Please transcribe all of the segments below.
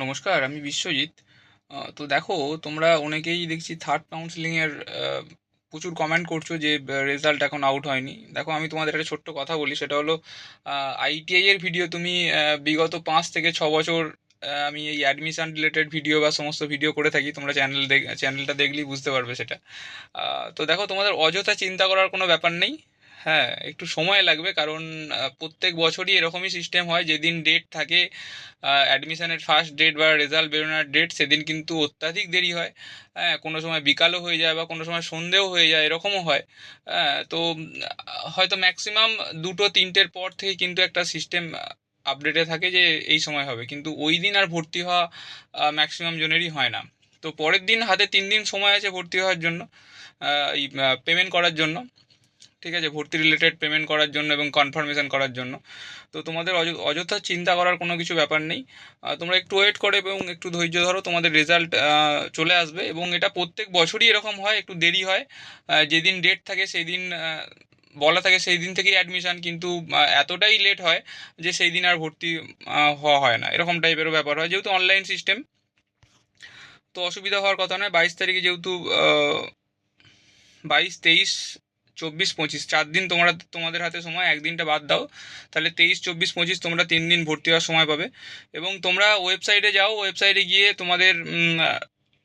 নমস্কার, আমি বিশ্বজিৎ। তো দেখো, তোমরা অনেকেই দেখছি থার্ড কাউন্সিলিংয়ের প্রচুর কমেন্ট করছ যে রেজাল্ট এখন আউট হয়নি। দেখো, আমি তোমাদের একটা ছোট্ট কথা বলি, সেটা হলো আইটিআই এর ভিডিও তুমি বিগত পাঁচ থেকে ছ বছর আমি এই অ্যাডমিশন রিলেটেড ভিডিও বা সমস্ত ভিডিও করে থাকি, তোমরা চ্যানেল চ্যানেলটা দেখলেই বুঝতে পারবে সেটা। তো দেখো, তোমাদের অযথা চিন্তা করার কোনো ব্যাপার নেই। হ্যাঁ একটু সময় লাগবে কারণ প্রত্যেক বছরই এরকমই সিস্টেম হয়। যেদিন ডেট থাকে অ্যাডমিশনের ফার্স্ট ডেট বা রেজাল্ট বেরোনোর ডেট সেদিন কিন্তু অত্যাধিক দেরি হয়। হ্যাঁ কোনো সময় বিকালও হয়ে যায় বা কোনো সময় সন্ধেও হয়ে যায়, এরকমও হয়। হ্যাঁ তো হয়তো ম্যাক্সিমাম দুটো তিনটের পর থেকে কিন্তু একটা সিস্টেম আপডেটে থাকে যে এই সময় হবে। কিন্তু ওই দিন আর ভর্তি হওয়া ম্যাক্সিমাম জনেরই হয় না। তো পরের দিন হাতে তিন দিন সময় আছে ভর্তি হওয়ার জন্য এই পেমেন্ট করার জন্য। ঠিক আছে, ভর্তি রিলেটেড পেমেন্ট করার জন্য এবং কনফার্মেশন করার জন্য। তো তোমাদের অয- অযথা চিন্তা করার কোনো কিছু ব্যাপার নেই। তোমরা একটু ওয়েট করে এবং একটু ধৈর্য ধরো, তোমাদের রেজাল্ট চলে আসবে এবং এটা প্রত্যেক বছরই এরকম হয়, একটু দেরি হয়। যেদিন ডেট থাকে সেই দিন বলা থাকে সেই দিন থেকেই অ্যাডমিশান কিন্তু এতটাই লেট হয় যে সেই দিন আর ভর্তি হওয়া হয় না। এরকম টাইপেরও ব্যাপার হয়, যেহেতু অনলাইন সিস্টেম তো অসুবিধা হওয়ার কথা নয়, বাইশ তারিখে যেহেতু বাইশ, তেইশ চব্বিশ পঁচিশ, চার দিন তোমরা, তোমাদের হাতে সময়, একদিনটা বাদ দাও। তাহলে তেইশ, চব্বিশ, পঁচিশ তোমরা তিন দিন ভর্তি হওয়ার সময় পাবে। এবং তোমরা ওয়েবসাইটে যাও, ওয়েবসাইটে গিয়ে তোমাদের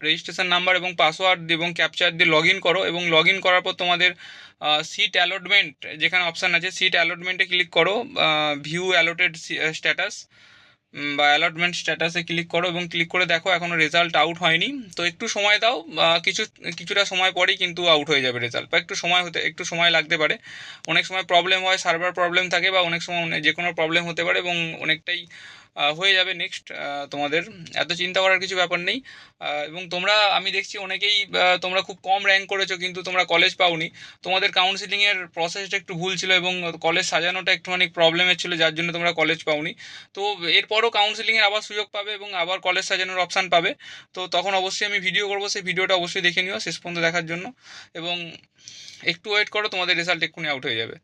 রেজিস্ট্রেশন নাম্বার এবং পাসওয়ার্ড এবং ক্যাপচার দিয়ে লগ ইন করো এবং লগ ইন করার পর তোমাদের সিট অ্যালটমেন্ট যেখানে অপশান আছে সিট অ্যালটমেন্টে ক্লিক করো ভিউ অ্যালোটেড স্ট্যাটাস বা অ্যালটমেন্ট স্ট্যাটাসে ক্লিক করো এবং ক্লিক করে দেখো এখনও রেজাল্ট আউট হয়নি। তো একটু সময় দাও কিছু, কিছুটা সময় পরেই কিন্তু আউট হয়ে যাবে রেজাল্ট বা একটু সময় হতে, একটু সময় লাগতে পারে। অনেক সময় প্রবলেম হয় সার্ভার প্রবলেম থাকে বা অনেক সময় যে কোনো প্রবলেম হতে পারে এবং অনেকটাই হয়ে যাবে নেক্সট তোমাদের। এত চিন্তা করার কিছু ব্যাপার নেই। এবং তোমরা, আমি দেখছি অনেকেই তোমরা খুব কম র্যাঙ্ক করেছ, কিন্তু তোমরা কলেজ পাওনি। তোমাদের কাউন্সিলিংয়ের প্রসেসটা একটু ভুল ছিল এবং কলেজ সাজানোটা একটুখানি প্রবলেমের ছিল, যার জন্য তোমরা কলেজ পাওনি। তো এরপরও কাউন্সিলিংয়ের আবার সুযোগ পাবে এবং আবার কলেজ সাজানোর অপশান পাবে। তো তখন অবশ্যই আমি ভিডিও করব, সেই ভিডিওটা অবশ্যই দেখে নিও, শেষ পর্যন্ত দেখার জন্য। এবং একটু ওয়েট করো, তোমাদের রেজাল্ট এক্ষুনি আউট হয়ে যাবে।